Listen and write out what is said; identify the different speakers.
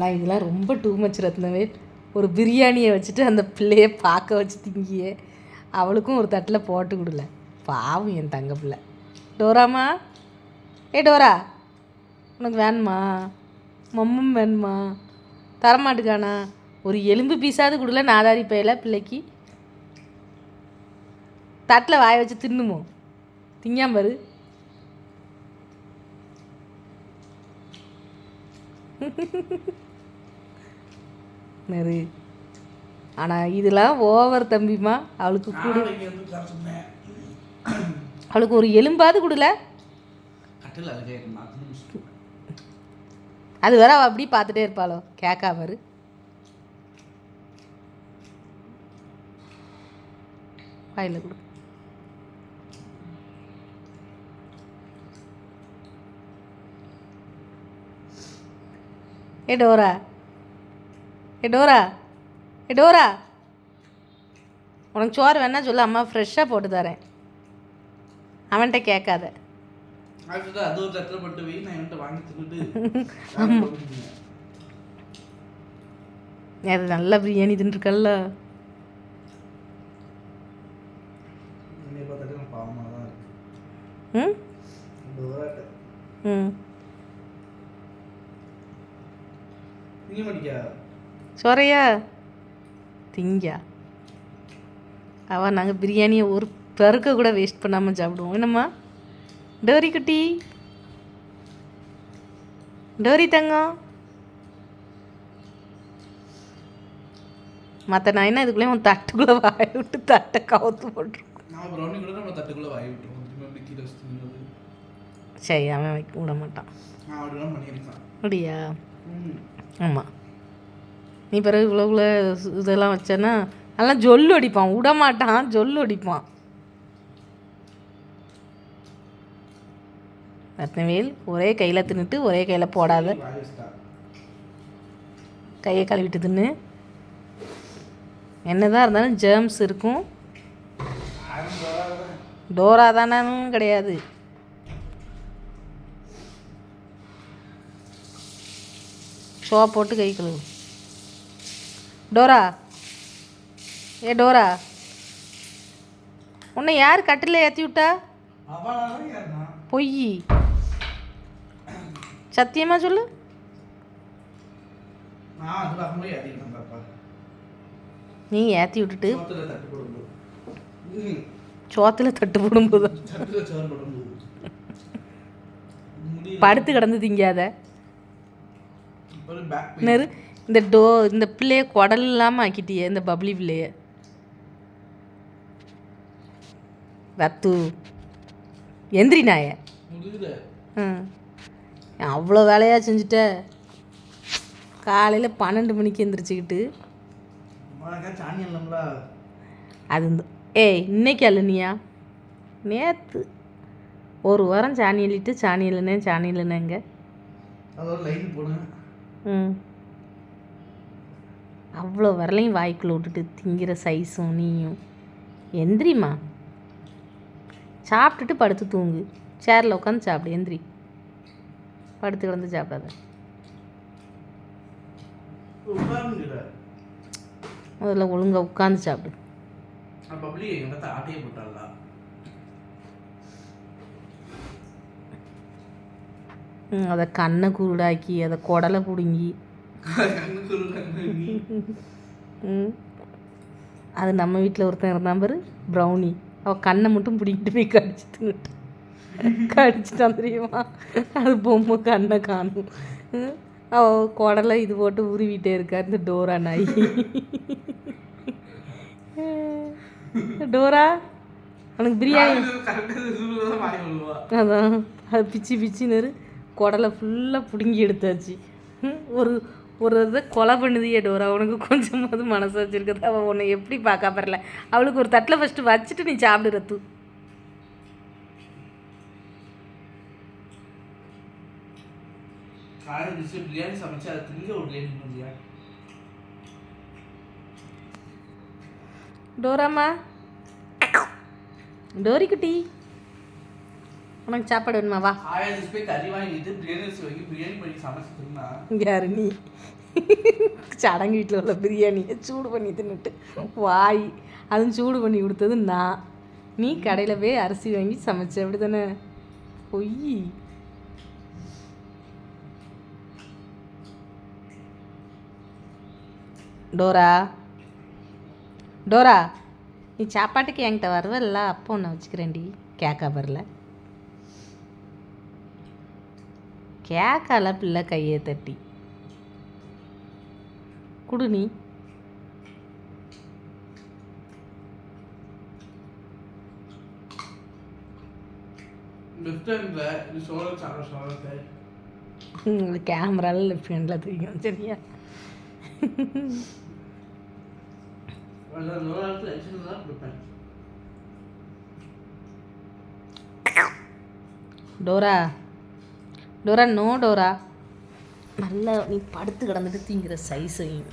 Speaker 1: ஆனால் இதெல்லாம் ரொம்ப டூ மச் ரத்னவே ஒரு பிரியாணியை வச்சுட்டு அந்த பிள்ளைய பார்க்க வச்சு திங்கியே. அவளுக்கும் ஒரு தட்டில் போட்டு கொடுல. பாவம் என் தங்க பிள்ளை. டோராமா ஏ டோரா. உனக்கு வேணுமா? மம்மும் வேணுமா? தரமாட்டுக்கானா? ஒரு எலும்பு பீஸாவது கொடுல நாதாரி பையில பிள்ளைக்கு. தட்டில் வாய வச்சு தின்னுமோ? திங்காம பாரு. நெரு. ஆனால் இதெல்லாம் ஓவர் தம்பிமா அவளுக்கு கொடு அவளுக்கு ஒரு எலும்பாவது கொடுல. அது வர அவள் அப்படி பார்த்துட்டே இருப்பாளோ? கேட்காம இரு. வாயில் கொடு. ஏ டோரா. ஏ டோரா. ஏ டோரா. உனக்கு சோறு வேணா சொல்லு அம்மா ஃப்ரெஷ்ஷாக போட்டு தரேன். அவன்கிட்ட கேட்காத.
Speaker 2: அது
Speaker 1: நல்ல பிரியாணி தின்றுக்கல்ல ம்? சொறையா? திங்கா? அவள் நாங்கள் பிரியாணியை ஒரு பெருக்க கூட வேஸ்ட் பண்ணாமல் சாப்பிடுவோம். என்னம்மா? டோரி குட்டி? டோரி தங்கம்? மற்ற நான் என்ன இதுக்குள்ளேயும் உன் தட்டுக்குள்ளே வாய விட்டு தட்டை கவுத்து போட்டிருக்கோம்.
Speaker 2: தட்டுக்குள்ளே விட்டுருவோம். தின்னுறது.
Speaker 1: சரி அவன் வைக்க விட மாட்டான். அப்படியா? ஆமாம் நீ பிறகு இவ்வளோ இதெல்லாம் வச்சேன்னா நல்லா ஜொல்லு அடிப்பான். விட மாட்டான் ஜொல்லு அடிப்பான். ரத்னவேல் ஒரே கையில் தின்னுட்டு ஒரே கையில் போடாத. கையை கழுவிட்டு தின்னு. என்னதான் இருந்தாலும் ஜேர்ம்ஸ் இருக்கும்.
Speaker 2: டோரா
Speaker 1: டோரா தானும் கிடையாது. ஷோ போட்டு கை கழுவு டோரா. ஏ டோரா. உன்னை யார் கட்டில் ஏற்றி விட்டா? பொய். சத்தியமா சொல்லு. நீ ஏற்றி விட்டுட்டு
Speaker 2: சோத்துல தட்டு போடும்போது.
Speaker 1: படுத்து கிடந்து திங்காத. நெரு இந்த டோ இந்த பிள்ளைய குடல் இல்லாமல் ஆக்கிட்டியே இந்த பப்ளி பிள்ளைய. ரத்து. எந்திரி நாய. அவ்வளோ வேலையாக செஞ்சுட்ட. காலையில் பன்னெண்டு மணிக்கு எந்திரிச்சுக்கிட்டு. அது இந்த ஏய் இன்னைக்கு அல்லனியா நேற்று ஒரு வாரம் சாணி அள்ளிட்டு சாணி இல்லைனே சாணி இல்லைனேங்க அவ்வளோ வரலையும் வாய்க்குள்ள விட்டுட்டு திங்கிற சைஸும் நீயும். எந்திரிம்மா. சாப்பிட்டுட்டு படுத்து தூங்கு. சேரில் உட்காந்து சாப்பிடு எந்திரி. படுத்து கிடந்து சாப்பிடாத. முதல்ல ஒழுங்காக உட்காந்து சாப்பிடு
Speaker 2: நான் பப்ளி எங்க ஆட்டையே போட்டாளா
Speaker 1: ம், அதை கண்ணை குருடாக்கி அதை குடலை பிடுங்கி. அது நம்ம வீட்டில் ஒருத்தன் இருந்தான் பாரு ப்ரௌனி அவள் கண்ணை மட்டும் பிடிக்கிட்டு போய் கடிச்சு தின்னுட்டு கடிச்சிட்டான் தெரியுமா? அது பொம்மை கண்ணை காணும். ம், அவ குடலை இது போட்டு உருவிட்டே இருக்கா இந்த டோரா நாய். டோரா உனக்கு பிரியாணி. அதான். அது பிச்சு பிச்சுன்னு குடலை ஃபுல்லாக பிடுங்கி எடுத்தாச்சு. ஒரு ஒரு இதை கொலை பண்ணுதியே டோரா உனக்கு கொஞ்சமாவது மனசு வச்சிருக்குது. அவள் உன்னை எப்படி பார்க்க பரல. அவளுக்கு ஒரு தட்டில் ஃபஸ்ட்டு வச்சுட்டு நீ சாப்பிடு ரத்து.
Speaker 2: காலையில் டிஷ் பிரியாணி சமைச்சு அதை திங்க ஒரு லேட் பண்ணியா
Speaker 1: டோராம்மா டோரி குட்டி உனக்கு சாப்பாடு வேணுமா? வா.
Speaker 2: ஆயிரம் டிஷ் போய் கறி வாங்கிட்டு பிரியாணி வச்சு வைக்க பிரியாணி பண்ணி சமைச்சு தின்னா.
Speaker 1: யாரு நீ? சடங்கு வீட்டில் உள்ள பிரியாணியை சூடு பண்ணி தின்னுட்டு. வாய். அதுவும் சூடு பண்ணி கொடுத்தது நான். நீ கடையில் போய் அரிசி வாங்கி சமைச்ச. அப்படி தானே பொய். டோரா. டோரா நீ சாப்பாட்டுக்கு என்கிட்ட வருவல்ல? அப்போ ஒன்று வச்சுக்கிறேன்டி. கேக்கா வரல. கேக்கால பிள்ளை கையை தட்டி. குடு நீ. கேமராவில் லெஃப்ட் ஹேண்டில் தெரியும் சரியா? Dora Dora no Dora. நல்லா நீ படுத்து கிடந்துட்டு தீங்கிற சைஸையும்